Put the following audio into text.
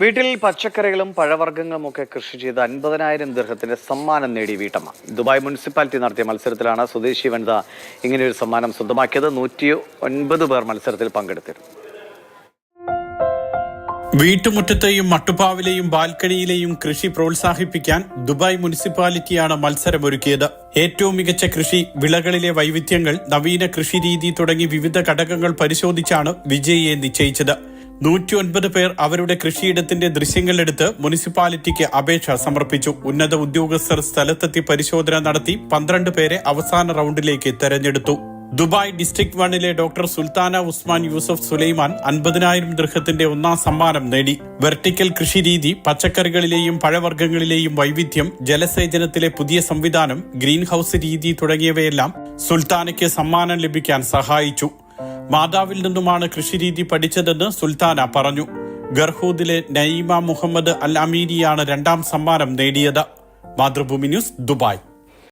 വീട്ടിൽ പച്ചക്കറികളും പഴവർഗങ്ങളും ഒക്കെ കൃഷി ചെയ്ത് അൻപതിനായിരം ദീർഘത്തിന്റെ സമ്മാനം നേടി വീട്ടമ്മ. ദുബായ് മുനിസിപ്പാലിറ്റി നടത്തിയ മത്സരത്തിലാണ് സ്വദേശി വനിത ഇങ്ങനെ ഒരു സമ്മാനം സ്വന്തമാക്കിയത്. നൂറ്റി ഒൻപത് പേർ മത്സരത്തിൽ പങ്കെടുത്തിരുന്നു. വീട്ടുമുറ്റത്തെയും മട്ടുപ്പാവിലെയും ബാൽക്കണിയിലെയും കൃഷി പ്രോത്സാഹിപ്പിക്കാൻ ദുബായ് മുനിസിപ്പാലിറ്റിയാണ് മത്സരമൊരുക്കിയത്. ഏറ്റവും മികച്ച കൃഷി വിളകളിലെ വൈവിധ്യങ്ങൾ നവീന കൃഷിരീതി തുടങ്ങി വിവിധ ഘടകങ്ങൾ പരിശോധിച്ചാണ് വിജയിയെ നിശ്ചയിച്ചത്. നൂറ്റി ഒൻപത് പേർ അവരുടെ കൃഷിയിടത്തിന്റെ ദൃശ്യങ്ങളെടുത്ത് മുനിസിപ്പാലിറ്റിക്ക് അപേക്ഷ സമർപ്പിച്ചു. ഉന്നത ഉദ്യോഗസ്ഥർ സ്ഥലത്തെത്തി പരിശോധന നടത്തി പന്ത്രണ്ട് പേരെ അവസാന റൗണ്ടിലേക്ക് തെരഞ്ഞെടുത്തു. ദുബായ് ഡിസ്ട്രിക്ട് വണ്ണിലെ doctor Sultana Usman Yusuf Sulaiman അൻപതിനായിരം ദൃഹത്തിന്റെ ഒന്നാം സമ്മാനം നേടി. വെർട്ടിക്കൽ കൃഷിരീതി പച്ചക്കറികളിലെയും പഴവർഗങ്ങളിലെയും വൈവിധ്യം ജലസേചനത്തിലെ പുതിയ സംവിധാനം ഗ്രീൻ ഹൌസ് രീതി തുടങ്ങിയവയെല്ലാം സുൽത്താനയ്ക്ക് സമ്മാനം ലഭിക്കാൻ സഹായിച്ചു. മാതാവിൽ നിന്നുമാണ് കൃഷിരീതി പഠിച്ചതെന്ന് സുൽത്താന പറഞ്ഞു. ഗർഹൂദിലെ നയിമ മുഹമ്മദ് അൽ അമീരിയാണ് രണ്ടാം സമ്മാനം നേടിയത്. Mathrubhumi news Dubai.